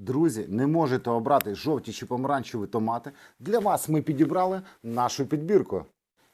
Друзі, не можете обрати жовті чи помаранчеві томати. Для вас ми підібрали нашу підбірку.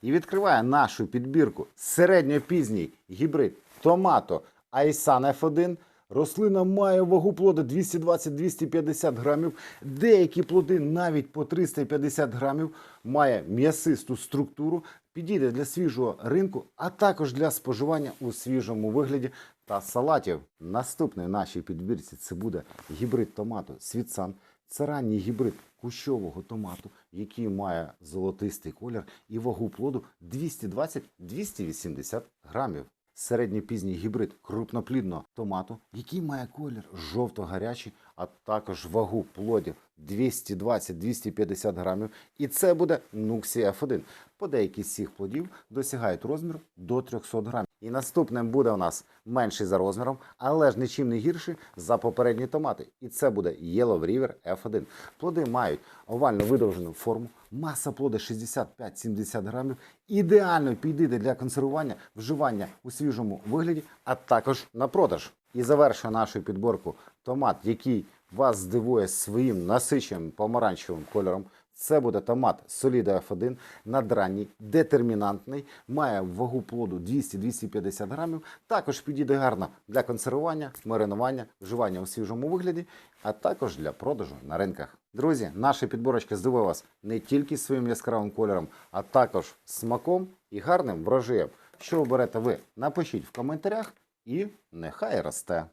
І відкриває нашу підбірку середньопізній гібрид томато Айсан F1. Рослина має вагу плоду 220-250 грамів. Деякі плоди навіть по 350 грамів має м'ясисту структуру, підійде для свіжого ринку, а також для споживання у свіжому вигляді та салатів. Наступний в нашій підбірці це буде гібрид томату Світсан. Це ранній гібрид кущового томату, який має золотистий колір і вагу плоду 220-280 грамів. Середньопізній гібрид крупноплідного томату, який має колір жовто-гарячий, а також вагу плодів 220-250 грамів. І це буде Нуксія F1. По деякі з цих плодів досягають розміру до 300 грамів. І наступним буде у нас менший за розміром, але ж нічим не гірший за попередні томати. І це буде Yellow River F1. Плоди мають овально видовжену форму, маса плода 65-70 грамів. Ідеально підійде для консервування, вживання у свіжому вигляді, а також на продаж. І завершує нашу підборку томат, який вас здивує своїм насиченим помаранчевим кольором. Це буде томат Solido F1, надранній, детермінантний, має вагу плоду 200-250 грамів. Також підійде гарно для консервування, маринування, вживання у свіжому вигляді, а також для продажу на ринках. Друзі, наша підборочка здивує вас не тільки своїм яскравим кольором, а також смаком і гарним врожаєм. Що оберете ви? Напишіть в коментарях і нехай росте.